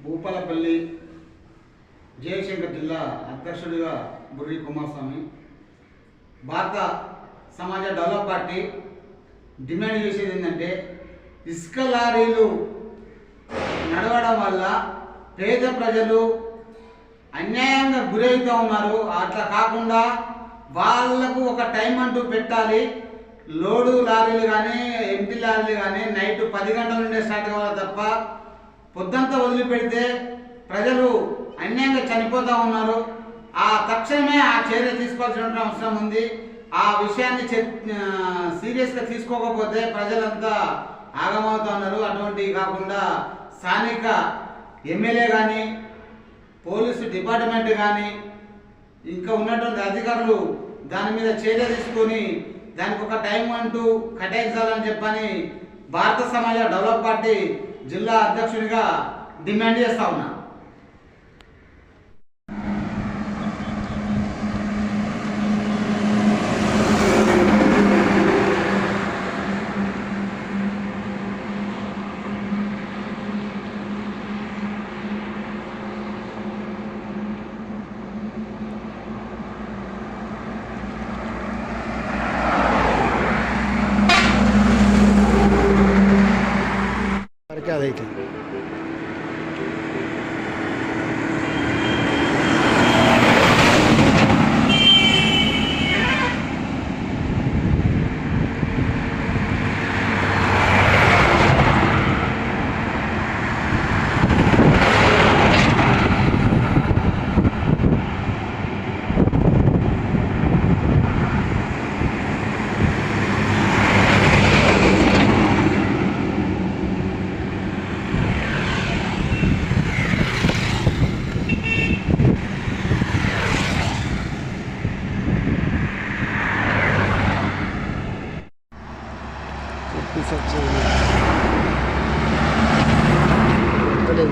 భూపాలపల్లి జయశంకర్ జిల్లా అధ్యక్షుడిగా బుర్రి కుమారస్వామి. భారత సమాజ డెవలప్ పార్టీ డిమాండ్ చేసేది ఏంటంటే ఇసుక లారీలు నడవడం వల్ల పేద ప్రజలు అన్యాయంగా గురవుతూ ఉన్నారు. అట్లా కాకుండా వాళ్ళకు ఒక టైం అంటూ పెట్టాలి. లోడు లారీలు కానీ ఎంటీ లారీలు కానీ నైట్ పది గంటల నుండే స్టార్ట్ కావాలి తప్ప పొద్దంతా వదిలిపెడితే ప్రజలు అన్యాయంగా చనిపోతూ ఉన్నారు. ఆ తక్షణమే ఆ చర్య తీసుకోవాల్సిన అవసరం ఉంది. ఆ విషయాన్ని సీరియస్గా తీసుకోకపోతే ప్రజలంతా ఆగమవుతా ఉన్నారు. అటువంటివి కాకుండా స్థానిక ఎమ్మెల్యే కానీ పోలీసు డిపార్ట్మెంట్ కానీ ఇంకా ఉన్నటువంటి అధికారులు దాని మీద చర్య తీసుకొని దానికి ఒక టైం అంటూ కటాయించాలని చెప్పని భారత సమాజ డెవలప్ పార్టీ జిల్లా అధ్యక్షునిగా డిమాండ్ చేస్తా ఉన్నా. Kaleke. พิเศษจจีนก็ดึง